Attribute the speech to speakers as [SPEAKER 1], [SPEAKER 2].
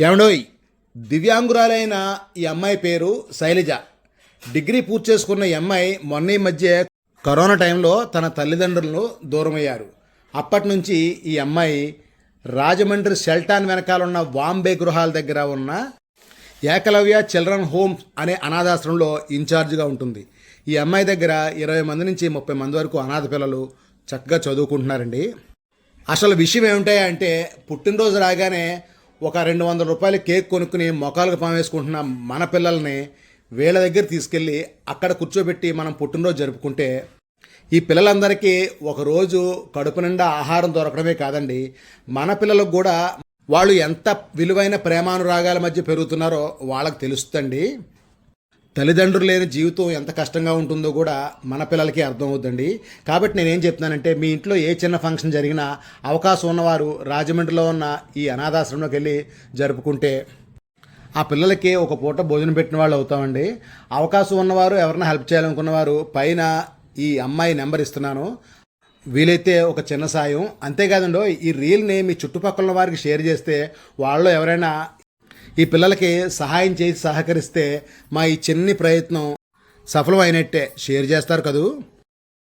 [SPEAKER 1] ఏమండోయ్ దివ్యాంగురాలైన ఈ అమ్మాయి పేరు శైలజ. డిగ్రీ పూర్తి చేసుకున్న ఈ అమ్మాయి మొన్న ఈ మధ్య కరోనా టైంలో తన తల్లిదండ్రులను దూరమయ్యారు. అప్పటి నుంచి ఈ అమ్మాయి రాజమండ్రి షెల్టాన్ వెనకాల ఉన్న వాంబే గృహాల దగ్గర ఉన్న ఏకలవ్య చిల్డ్రన్ హోమ్స్ అనే అనాథాశ్రమంలో ఇన్ఛార్జిగా ఉంటుంది. ఈ అమ్మాయి దగ్గర ఇరవై మంది నుంచి ముప్పై మంది వరకు అనాథ పిల్లలు చక్కగా చదువుకుంటున్నారండి. అసలు విషయం ఏమిటాయంటే పుట్టినరోజు రాగానే ఒక రెండు వందల రూపాయలు కేక్ కొనుక్కుని మొఖాలకు పామేసుకుంటున్న మన పిల్లల్ని వీళ్ళ దగ్గర తీసుకెళ్ళి అక్కడ కూర్చోబెట్టి మనం పుట్టినరోజు జరుపుకుంటే ఈ పిల్లలందరికీ ఒకరోజు కడుపు నిండా ఆహారం దొరకడమే కాదండి. మన పిల్లలకు కూడా వాళ్ళు ఎంత విలువైన ప్రేమానురాగాల మధ్య పెరుగుతున్నారో వాళ్ళకి తెలుస్తుందండి. తల్లిదండ్రులు లేని జీవితం ఎంత కష్టంగా ఉంటుందో కూడా మన పిల్లలకి అర్థమవుద్దండి. కాబట్టి నేనేం చెప్తున్నానంటే మీ ఇంట్లో ఏ చిన్న ఫంక్షన్ జరిగినా అవకాశం ఉన్నవారు రాజమండ్రిలో ఉన్న ఈ అనాథాశ్రమంలోకి వెళ్ళి జరుపుకుంటే ఆ పిల్లలకి ఒక పూట భోజనం పెట్టిన వాళ్ళు అవుతామండి. అవకాశం ఉన్నవారు ఎవరైనా హెల్ప్ చేయాలనుకున్నవారు పైన ఈ అమ్మాయి నెంబర్ ఇస్తున్నాను. వీలైతే ఒక చిన్న సాయం. అంతేకాదండో ఈ రీల్ని మీ చుట్టుపక్కల ఉన్న వారికి షేర్ చేస్తే వాళ్ళు ఎవరైనా ఈ పిల్లలకి సహాయం చేసి సహకరిస్తే మా ఈ చిన్ని ప్రయత్నం సఫలం అయినట్టే షేర్ చేస్తారు కదూ?